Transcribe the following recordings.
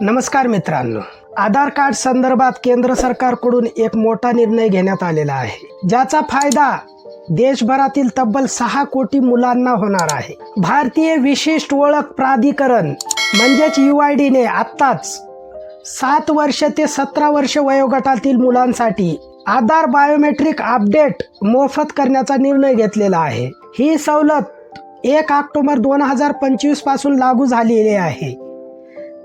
नमस्कार मित्रांनो. आधार कार्ड संदर्भात केंद्र सरकारकडून एक मोठा निर्णय घेण्यात आलेला आहे. ज्याचा फायदा देशभरातील तब्बल सहा कोटी मुलांना होणार आहे. भारतीय विशिष्ट ओळख प्राधिकरण म्हणजेच यू आय डीने आत्ताच सात वर्ष ते सतरा वर्ष वयोगटातील मुलांसाठी आधार बायोमेट्रिक अपडेट मोफत करण्याचा निर्णय घेतलेला आहे. ही सवलत एक ऑक्टोबर दोन हजार पंचवीसपासून लागू झालेली आहे.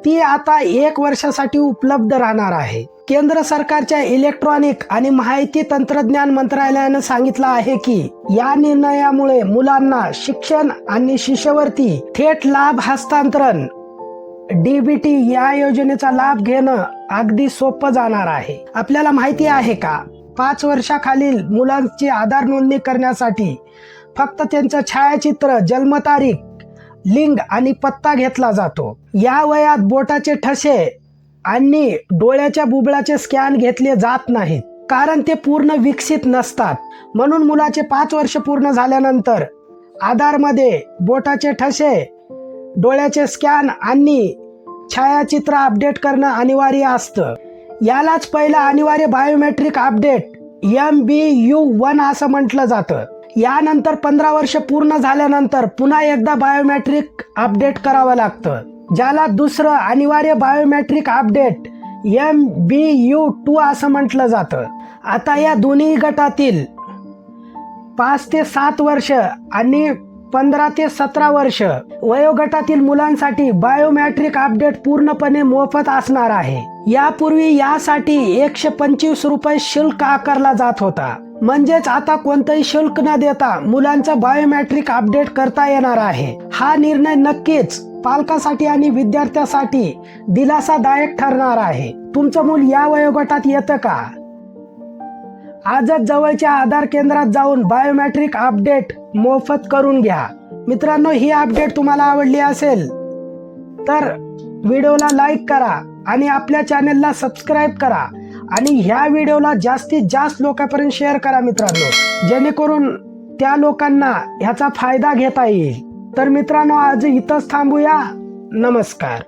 ती आता एक वर्षासाठी उपलब्ध राहणार आहे. केंद्र सरकारच्या इलेक्ट्रॉनिक आणि माहिती तंत्रज्ञान मंत्रालयानं सांगितलं आहे की या निर्णयामुळे मुलांना शिक्षण आणि शिष्यवृत्ती थेट लाभ हस्तांतरण डीबीटी या योजनेचा लाभ घेणं अगदी सोपं जाणार आहे. आपल्याला माहिती आहे का पाच वर्षाखालील मुलांची आधार नोंदणी करण्यासाठी फक्त त्यांचं छायाचित्र जन्मतारीख लिंग आणि पत्ता घेतला जातो. या वयात बोटाचे ठसे आणि डोळ्याच्या बुबळाचे स्कॅन घेतले जात नाहीत. कारण ते पूर्ण विकसित नसतात. म्हणून मुलाचे पाच वर्ष पूर्ण झाल्यानंतर आधारमध्ये बोटाचे ठसे डोळ्याचे स्कॅन आणि छायाचित्र अपडेट करणं अनिवार्य असतं. यालाच पहिलं अनिवार्य biometric update M B U one असं म्हटलं जातं. यानंतर पंधरा वर्ष पूर्ण झाल्यानंतर पुन्हा एकदा बायोमॅट्रिक अपडेट करावं लागतं ज्याला दुसरं अनिवार्य biometric update M B U two असं म्हटलं जातं. आता या दोन्ही गटातील पाच ते सात वर्ष आणि पंधरा ते सतरा वर्ष वयोगटातील मुलांसाठी बायोमॅट्रिक अपडेट पूर्णपणे मोफत असणार आहे. यापूर्वी यासाठी एकशे पंचवीस रुपये शुल्क आकारला जात होता. म्हणजेच आता कोणतंही शुल्क न देता मुलांचं बायोमॅट्रिक अपडेट करता येणार आहे. हा निर्णय नक्कीच पालकासाठी आणि विद्यार्थ्यासाठी दिलासादायक ठरणार आहे. तुमचं मूल या वयोगटात येतं का? आजच जवळच्या आधार केंद्रात जाऊन बायोमॅट्रिक अपडेट मोफत करून घ्या. मित्रांनो ही अपडेट तुम्हाला आवडली असेल तर व्हिडिओला लाईक करा आणि आपल्या चॅनेलला सबस्क्राईब करा. आणि ह्या व्हिडिओला जास्तीत जास्त लोकांपर्यंत शेअर करा मित्रांनो. जेणेकरून त्या लोकांना ह्याचा फायदा घेता येईल. तर मित्रांनो आज इथंच थांबूया. नमस्कार.